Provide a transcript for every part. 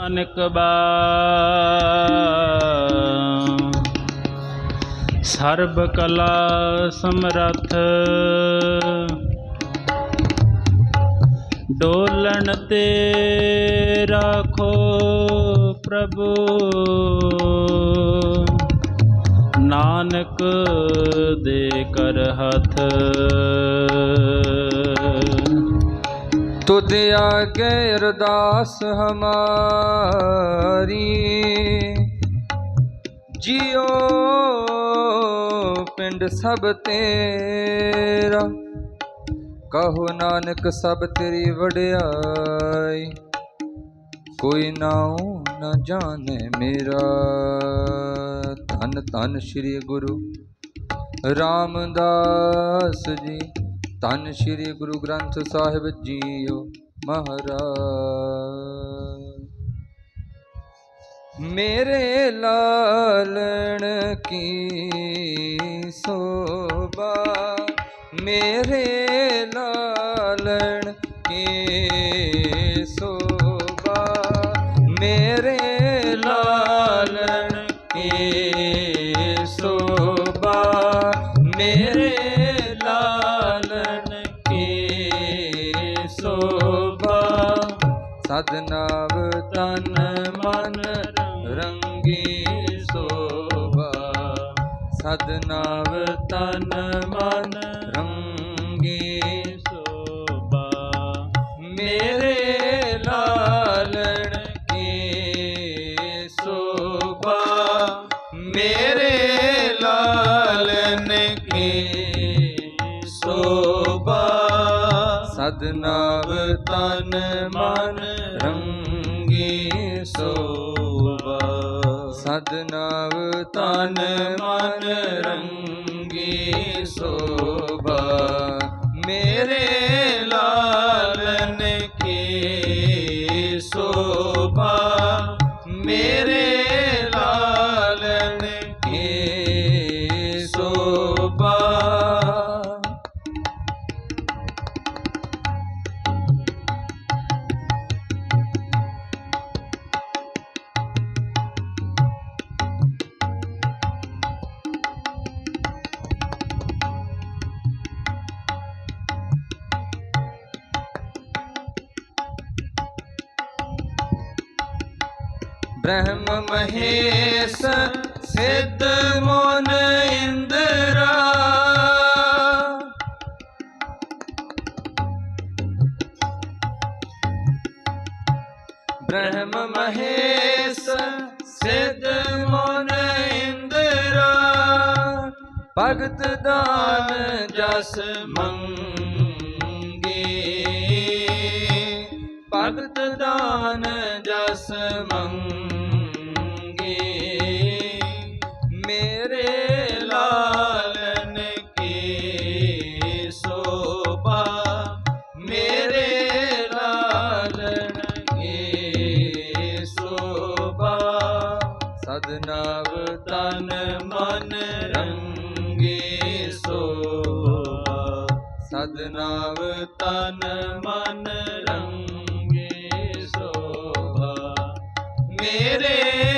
ਨਾਨਕ ਬਾ ਸਰਬ ਕਲਾ ਸਮਰੱਥ ਡੋਲਣ ਤੇ ਰਾਖੋ ਪ੍ਰਭੂ ਨਾਨਕ ਦੇ ਕਰ ਹੱਥ ਤੁਧ ਆਗੇ ਅਰਦਾਸ ਹਮਾਰੀ। ਜਿਉ ਪਿੰਡ ਸਭ ਤੇਰਾ, ਕਹੋ ਨਾਨਕ ਸਭ ਤੇਰੀ ਵਡਿਆਈ। ਕੋਈ ਨਾਉ ਨ ਜਾਣੇ ਮੇਰਾ, ਧੰਨ ਧੰਨ ਸ੍ਰੀ ਗੁਰੂ ਰਾਮਦਾਸ ਜੀ। ਧੰਨ ਸ੍ਰੀ ਗੁਰੂ ਗ੍ਰੰਥ ਸਾਹਿਬ ਜੀਓ। ਮਹਾਰਾਜ। ਮੇਰੇ ਲਾਲਣ ਕੀ ਸੋਭਾ? ਮੇਰੇ ਮਨ ਰੰਗੀ ਸੋਭਾ। ਸਦਨਾਵ ਤਨ ਮਨ ਰੰਗੀ ਸੋਭਾ। ਮੇਰੇ ਲਾਲਣ ਕੀ ਸੋਭਾ? ਮੇਰੇ ਲਾਲਣ ਕੀ ਸੋਭਾ? ਸਦਨਾਵ ਤਨ ਮਨ ਸਦਨਾਵ ਤਨ ਮਨ ਰੰਗੀ ਸੋਭਾ। ਮੇਰੇ ਲਾਲਨ ਕੀ ਸੋਭਾ। ਮੇਰੇ ਬ੍ਰਹਮ ਮਹੇਸ਼ ਸਿੱਧ ਮੋਨ ਇੰਦਰਾ। ਬ੍ਰਹਮ ਮਹੇਸ਼ ਸਿੱਧ ਮੋਨ ਇੰਦਰਾ। ਭਗਤ ਦਾਨ ਜਸ ਮੰਗੇ। ਭਗਤ ਦਾਨ ਜਸ ਮੰਗੇ। ਸਦਨਾਵ ਤਨ ਮਨ ਰੰਗੇ ਸੋਭਾ। ਸਦਨਾਵ ਤਨ ਮਨ ਰੰਗੇ ਸੋਭਾ। ਮੇਰੇ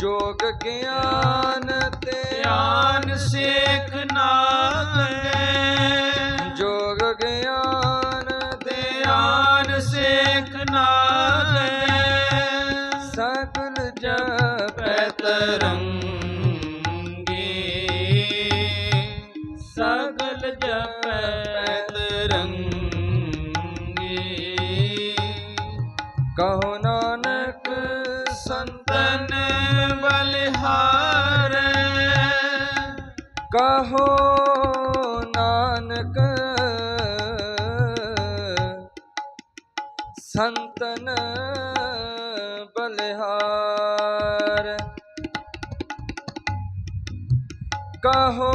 ਜੋਗ ਗਿਆਨ ਤੇ ਧਿਆਨ ਸੇਖ ਨਾਲੇ ਜੋਗ ਗਿਆਨ ਤੇ ਧਿਆਨ ਸੇਖ ਨਾਲੇ ਸਗਲ ਜਪੈ ਤਰੰਗੀ ਸਗਲ ਜਪੈ ਤਰੰਗੀ ਕਹੋ ਨਾਨਕ ਕਹੋ ਨਾਨਕ ਸੰਤਨ ਬਲਿਹਾਰ। ਕਹੋ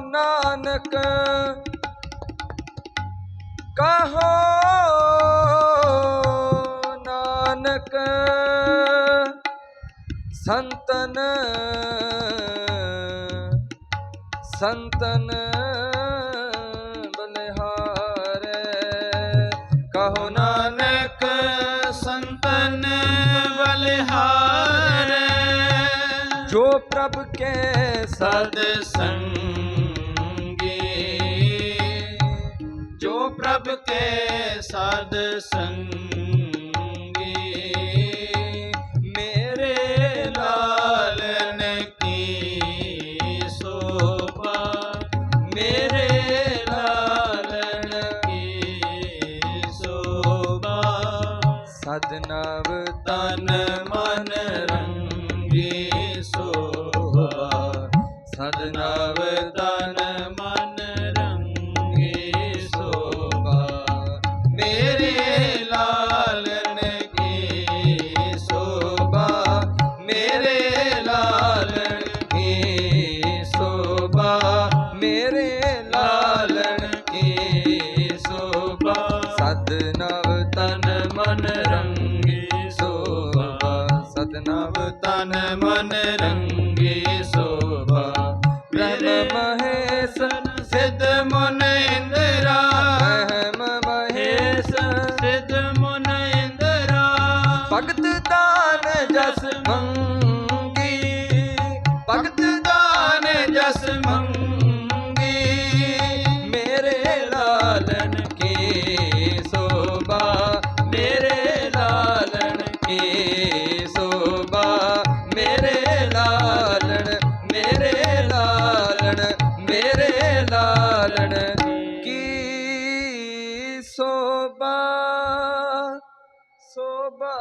ਨਾਨਕ ਕਹੋ ਨਾਨਕ। ਸੰਤਨ ਸੰਤਨ ਬਲਿਹਾਰੇ। ਕਹੋ ਨਾਨਕ ਨਾਨਕ ਸੰਤਨ ਬਲਿਹਾਰ। ਜੋ ਪ੍ਰਭ ਕੇ ਸਦ ਸਦ ਸੰਗੀ। ਜੋ ਪ੍ਰਭ ਕੇ ਸਦ ਸੰਗੀ। ਸਦ ਤਨ ਮਨ ਰੰਗੀ ਸੋਭਾ। ਸਦ ਤਨ ਮਨ ਰੰਗੀ ਸੋਭਾ। ਮੇਰੇ ਲਾਲਨ ਕੀ ਸੋਭਾ? ਮੇਰੇ ਲਾਲਨ ਕੀ ਸੋਭਾ? ਮੇਰੇ ਲਾਲਣ ਕੀ ਸੋਭਾ? ਸਦ ਤਨ ਰੰਗੀ ਸੋਭਾ। ਸਦ ਨਵ ਤਨ ਮਨ ਰੰਗੀ ਸੋਭਾ। ਬ੍ਰਹਮ ਮੇਰੇ ਮਹੇਸ਼ ਸਿਧ ਮੁਨ ਇੰਦਰਾ। ਬ੍ਰਹਮ ਮਹੇਸ਼ ਸਿਧ ਮੁਨ ਇੰਦਰਾ। ਭਗਤ ਦਾਨ ਜਸ ਮੰਗੀ ਸੋਭਾ